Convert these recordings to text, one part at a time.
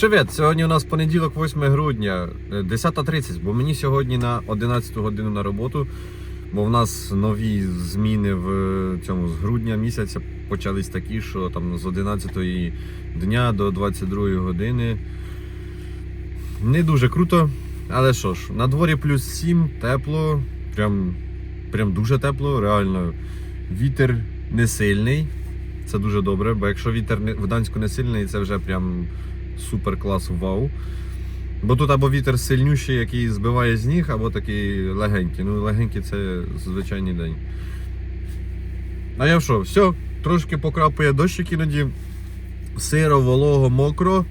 Привіт! Сьогодні у нас понеділок, 8 грудня, е, 10.30, бо мені сьогодні на 11 годину на роботу, бо в нас нові зміни в е, цьому з грудня місяця почались такі, що там з 11 дня до 22 години. Не дуже круто, але що ж, на дворі плюс 7, тепло, прям, прям дуже тепло, реально. Вітер не сильний. Це дуже добре, бо якщо вітер в Данську не сильний, це вже прям супер клас, вау. Бо тут або вітер сильнющий, який збиває з або такий легенький. Ну, легенький це звичайний день. А я що, все, трошки покрапує дощик іноді. Сиро, волого, мокро.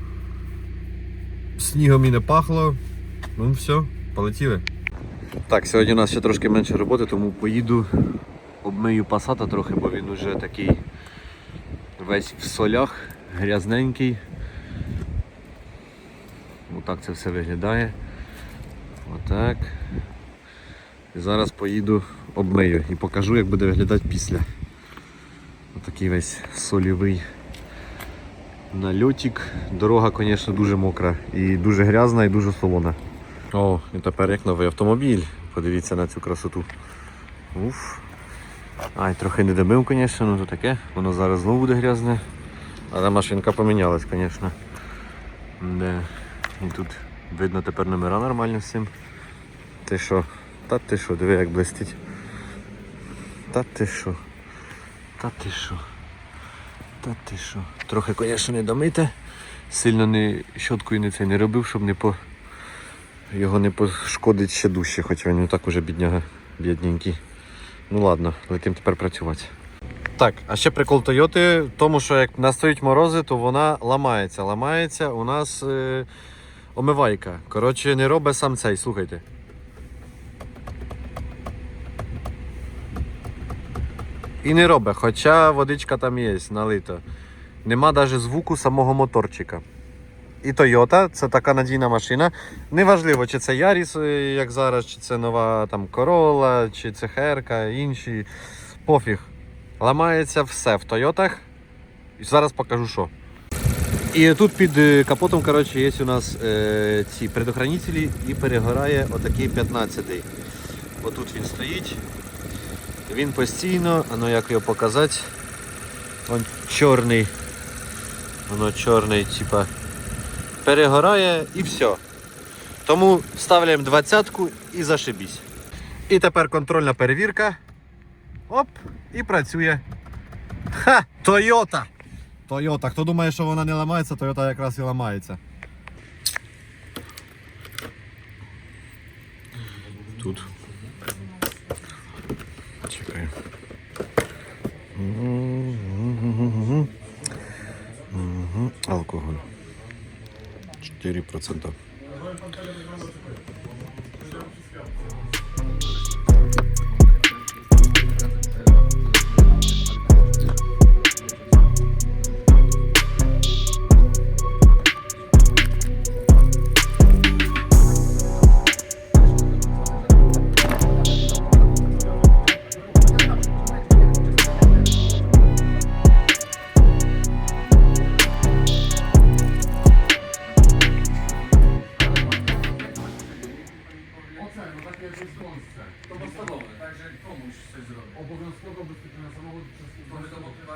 Снігом і не пахло. Ну все, полетіли. Так, сьогодні у нас ще трошки менше роботи, тому поїду, обмию пасата трохи, бо він уже такий весь в солях, грязненький. Отак це все виглядає. Отак. І зараз поїду обмию і покажу, як буде виглядати після. Отакий весь солівий нальотик. Дорога, звісно, дуже мокра і дуже грязна і дуже солона. О, і тепер як новий автомобіль. Подивіться на цю красоту. Уф. Ай, трохи не добив, звісно, ну то таке. Воно зараз знову буде грязне. Але машинка помінялась, звісно. І тут видно тепер номера нормально цим. Ти що? Та ти що, диви як блистить. Та ти що? Та ти що? Та ти що? Трохи, звісно, не домите. Сильно не щоткою не це не робив, щоб не по... його не пошкодить ще дужче, хоча він так уже бідняга бідненький. Ну ладно, летим тепер працювати. Так, а ще прикол Тойоти в тому, що як настають морози, то вона ламається. Ламається у нас е, омивайка. Коротше, не робить сам цей, слухайте. І не робить, хоча водичка там є, налита. Нема навіть звуку самого моторчика. І Toyota це така надійна машина. Неважливо, чи це Yaris, е, як зараз, чи це нова там Corolla, чи це Херка, інші. Пофіг. Ламається все в Тойотах. І зараз покажу що. І тут під е, капотом коротше, є у нас е, ці предохранителі і перегорає отакий 15-й. Отут він стоїть. Він постійно, ну як його показати. Он чорний. Воно чорний, типа, перегорає і все. Тому ставляємо двадцятку і зашибісь. І тепер контрольна перевірка. Оп, і працює. Ха! Тойота! Тойота. Хто думає, що вона не ламається, Тойота якраз і ламається. Тут. Чекай. Алкоголь. 4%.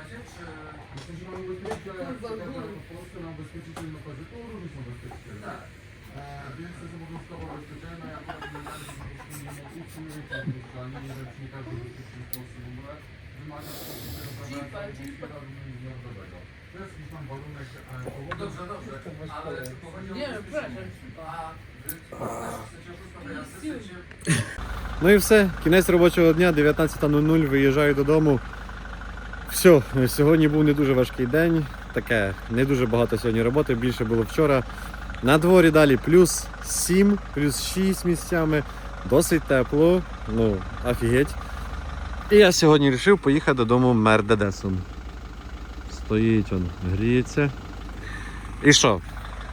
E, e, wy chcecie oszustwo jazdy, chcecie... Ну і все, кінець робочого дня, 19.00, виїжджаю додому. Все, сьогодні був не дуже важкий день. Таке, не дуже багато сьогодні роботи, більше було вчора. На дворі далі плюс 7, плюс 6 місцями. Досить тепло, ну, офігеть. І я сьогодні вирішив поїхати додому Мердедесом. Стоїть он, гріється. І що?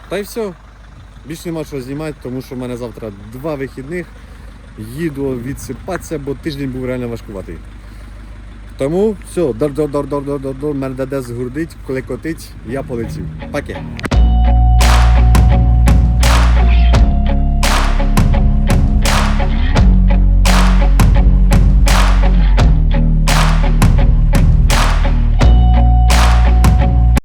Та й все. Більше нема що знімати, тому що в мене завтра два вихідних їду відсипатися, бо тиждень був реально важкуватий. Тому все, дор-дор-дор-дор-дор-дор, Мердедес гурдить, клекотить, я полетів. Паке.